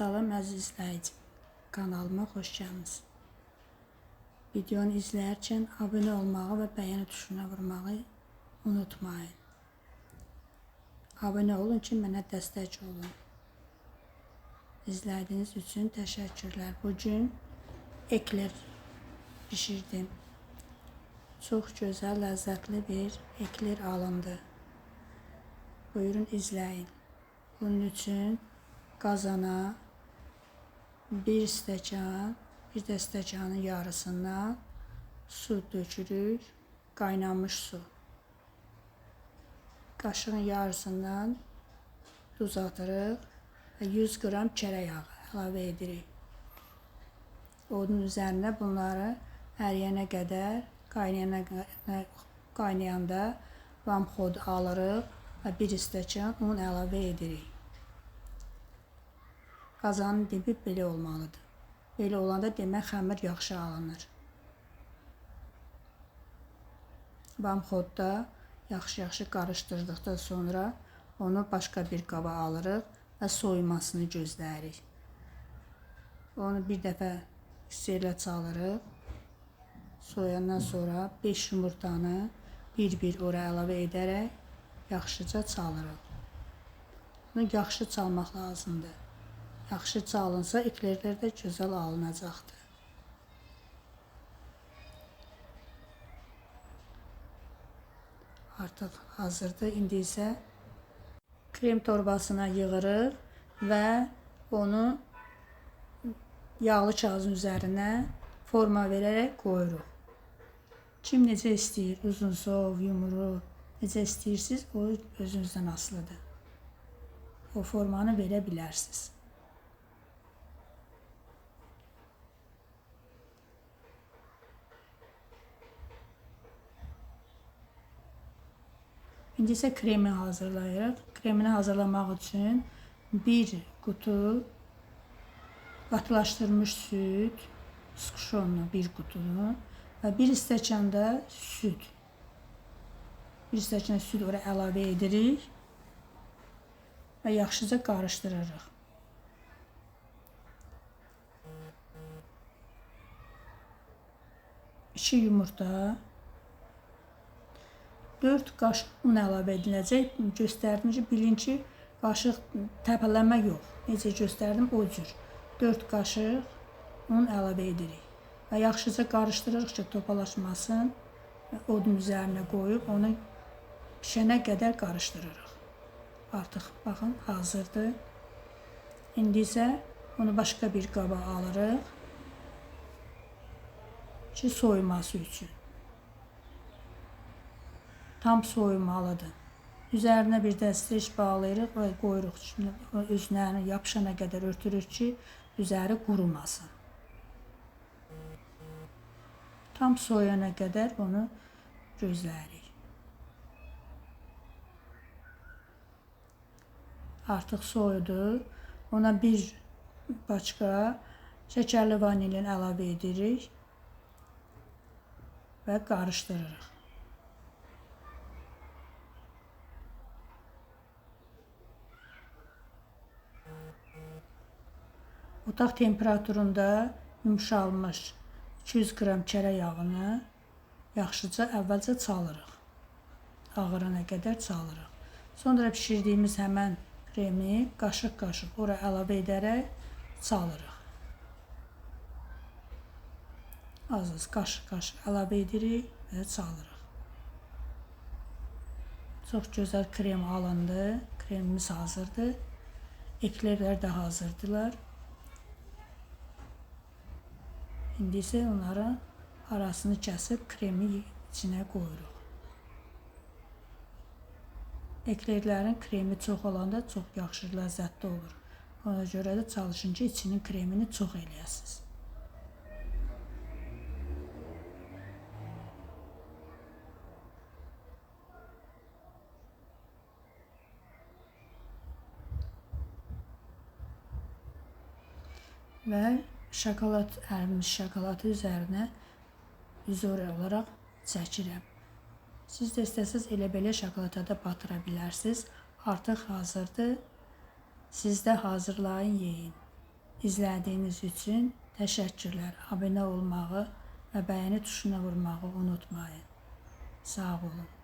Salam əziz izləyici. Kanalıma xoş gəlmisiniz. Videonu izləyərkən abunə olmağı və bəyəni tuşuna vurmağı unutmayın. Abunə olun ki, mənə dəstək olun. İzlədiyiniz üçün təşəkkürlər. Bu gün ekler bişirdim. Çox gözəl, ləzzətli bir ekler alındı. Buyurun izləyin. Bunun üçün qazana bir stəkan, bir də stəkanın yarısından su dökürük, qaynamış su. Qaşığın yarısından duz atırıq və 100 qram kərə yağı əlavə edirik. Onun üzərinə bunları əriyənə qədər, qaynayana qaynayanda vamxod alırıq və bir stəkan un əlavə edirik. Qazanın dibi belə olmalıdır. Belə olanda demək xəmir yaxşı alınır. Vamxodda yaxşı-yaxşı qarışdırdıqdan sonra onu başqa bir qaba alırıq və soyumasını gözləyirik. Onu bir dəfə seylə çalırıq. Soyandan sonra 5 yumurtanı bir-bir ora əlavə edərək yaxşıca çalırıq. Bunu yaxşı çalmaq lazımdır. Yaxşı çalınsa eklerlər də gözəl alınacaqdır. Artıq hazırdır. İndi isə krem torbasına yığırıq və onu yağlı kağızın üzərinə forma verərək qoyuruq. Kim necə istəyir, uzun sov, yumru, necə istəyirsiniz, o özünüzdən asılıdır. O formanı verə bilərsiniz. İndi isə kremi hazırlayırıq. Kremini hazırlamaq üçün bir qutu qatılaşdırılmış süd, skuşonlu bir qutunu və bir stəkan da süd. Bir stəkan süd ora əlavə edirik və yaxşıca qarışdırırıq. İki yumurta 4 qaşıq un əlavə ediləcək. Göstərdim ki, bilin ki, qaşıq təpələnmə yox. Necə göstərdim o cür. 4 qaşıq un əlavə edirik. Və yaxşıca qarışdırırıq ki, topalaşmasın. Odun üzərinə qoyub onu pişənə qədər qarışdırırıq. Artıq baxın, hazırdır. İndi isə onu başqa bir qaba alırıq ki, soyuması üçün tam soyumalıdır. Üzərinə bir də streç bağlayırıq və qoyuruq. Üzünə yapışana qədər örtürük ki, üzəri qurumasın. Tam soyana qədər onu gözləyirik. Artıq soyudu. Ona bir başqa şəkərli vanilin əlavə edirik və qarışdırırıq. Otaq temperaturunda yumşalmış 200 qram kərə yağını yaxşıca əvvəlcə çalırıq. Ağırana qədər çalırıq. Sonra bişirdiyimiz həmən kremi qaşıq-qaşıq ora əlavə edərək çalırıq. Az-az qaşıq-qaşıq əlavə edirik və çalırıq. Çox gözəl krem alındı. Kremimiz hazırdır. Eklerlər də hazırdılar. İndi isə onların arasını kəsib kremi içinə qoyuruq. Eklerlərin kremi çox olanda çox yaxşı ləzzətli olur. Ona görə də çalışın ki, içinin kremini çox eləyəsiniz. Və şokolad ərimiş şokoladı üzərinə üzori olaraq çəkirəm. Siz də istəsəz elə belə şokolada da batıra bilərsiniz. Artıq hazırdır. Siz də hazırlayın, yeyin. İzlədiyiniz üçün təşəkkürlər. Abunə olmağı və bəyəni tuşuna vurmağı unutmayın. Sağ olun.